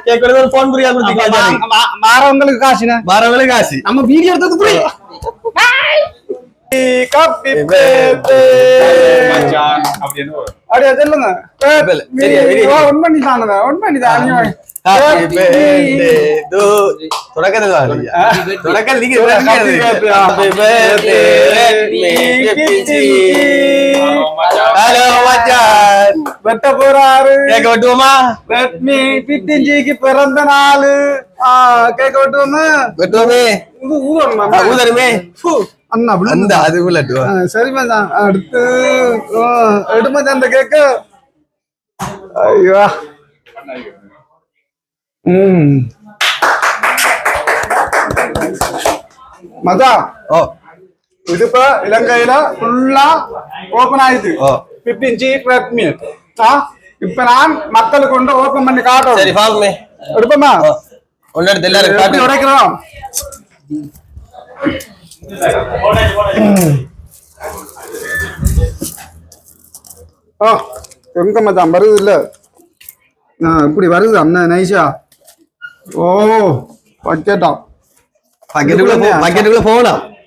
கேட்கறது ஒரு போன் புரியா கொடுத்தீங்களா மாறவங்களுக்கு காசுண்ணே வரவங்களுக்கு காசு. நம்ம வீடியோ எடுத்தது புரியும். அப்படியே சொல்லுங்க தொடக்கத்துல வெட்ட போறாரு கேக்க வெட்டுவோமா? லட்சுமி பிட்டிஞ்சிக்கு பிறந்த நாள் விட்டுவோன்னு வெட்டுவோமே? ஊதணுமே? ஃபு, அண்ணா அந்த அதுக்குள்ள வெட்டுவோம். சரி மச்சான் அடுத்து எடு மச்சான் அந்த கேக்கு ஐயோ ம் மச்சான் ஓ, இது இப்ப இலங்கையில ஃபுல்லா ஓபன் ஆயிடுது ஓ. பிப்டீன் ஜி ரெட்மி ஆ இப்ப நான் மக்களுக்கு கொண்டு ஓபன் பண்ணி சரி, காட்டுறோம் பாப்போமே. எடுப்போமா? ஓ, ஒண்ணு எடுத்து எல்லாரும் காட்டுங்க. உடைக்கிறோம்? ஆ எங்க மச்சான் வருது இல்ல? இப்படி வருது அண்ணன் நைஷா ஓ பக்கெட்டா. பக்கெட்டுக்குள்ள பக்கெட்டுக்குள்ள போகலாம்.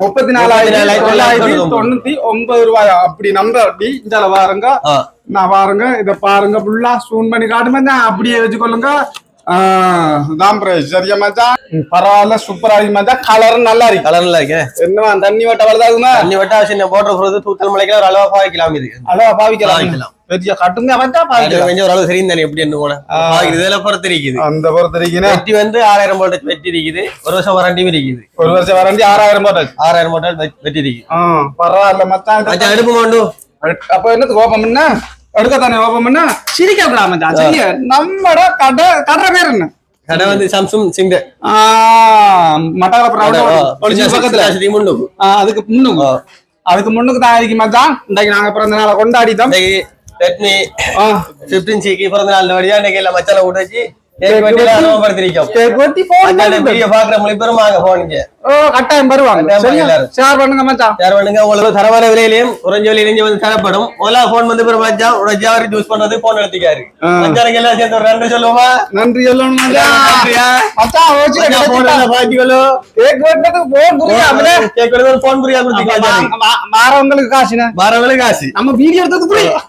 முப்பத்தி நாலாயிரத்தி தொள்ளாயிரத்தி தொண்ணூத்தி ஒன்பது ரூபாயா. அப்படி நம்ப அப்படி. இந்த பாருங்க நான் பாருங்க இத பாருங்க. ஃபுல்லா சூன் பண்ணி காட்டுமே அப்படியே வச்சுக்கொள்ளுங்க. தான் சரியா மச்சான் பரவாயில்ல சூப்பரா இருக்கு மச்சான் கலர் நல்லா இருக்கு. கலர்ல இருக்கேன் என்னவா தண்ணி வட்ட வளர்தாகுமா தண்ணி வட்டா சின்ன போட்டோ போறது தூத்தல் மலைக்கு ஒரு அளவா பாவிக்கலாம் இது. அளவா பாவிக்கலாம். வெட்டியா கட்டுங்க பாவிக்கலாம். கொஞ்சம் ஒரு அளவு தெரியும் தானே எப்படி என்ன பாவிக்கிறது பொறுத்து இருக்குது. அந்த பொறுத்திருக்கீங்க வெட்டி வந்து ஆறாயிரம் போட்டு வெட்டி இருக்குது. ஒரு வருஷம் வாரண்டியும் இருக்குது. ஒரு வருஷம் வாரண்டி ஆறாயிரம் போட்டாச்சு ஆறாயிரம் போட்டு வெட்டி இருக்குது. பரவாயில்ல மச்சான். எடுப்பு மாண்டு அப்ப என்னத்துக்கு ஓபன் பண்ண எடுக்க தானே ஓபன் பண்ண சிரிக்காதடா மச்சான். சரியா? நம்மட கடை கடை பேர் என்ன? கடை வந்து சாம்சங் சிங்க. மட்டக்களப்பு பக்கத்துல. முன்னுக்கு அதுக்கு முன்னுக்கு. அதுக்கு முன்னுக்கு தான் இருக்கு மச்சான். இன்றைக்கு நாங்க பிறந்த நாளை கொண்டாடிட்டோம். ரெட்மி ஆ, பிப்டீன் சிக்கு பிறந்த நாள் வழியா இன்னைக்கு எல்லாம் மச்சான விட்டு பேரும் கட்டாயம் வருவாங்க. ஷேர் பண்ணுங்க மச்சான். யார் பண்ணுங்க. உங்களுக்கு தரமான விலையிலையும் குறைஞ்ச விலையிலையும் வந்து தரப்படும். முதல்ல போன் வந்து பிறகு மச்சான் உட யூஸ் பண்றது போன் எடுத்துக்காரு. மச்சானுக்கு எல்லாம் சேர்ந்து ஒரு ரெண்டு சொல்லுவோமா? நன்றி சொல்லணும் மச்சான்? மச்சான். கேக் வெட்டதுக்கு போன் புரியாமலே கேக் கொடுத்து ஒரு phone புரியா கொடுத்தீங்களா மாறவங்களுக்கு காசுண்ணே. வரவங்களுக்கு காசு. நம்ம வீடியோ எடுத்தது புரியும்